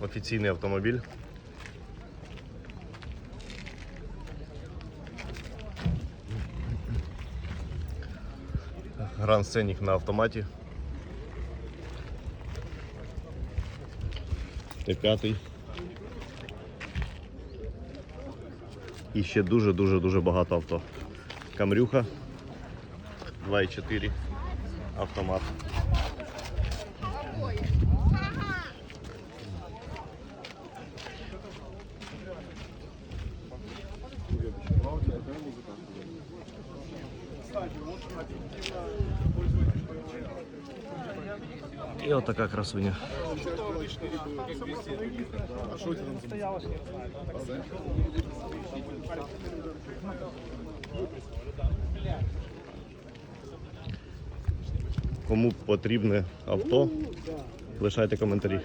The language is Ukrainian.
офіційний автомобіль. Гранд Сценік на автоматі. Т5. І ще дуже-дуже дуже багато авто. Камрюха 2.4 автомат. І отака красуня. Кому потрібне авто, лишайте коментарі.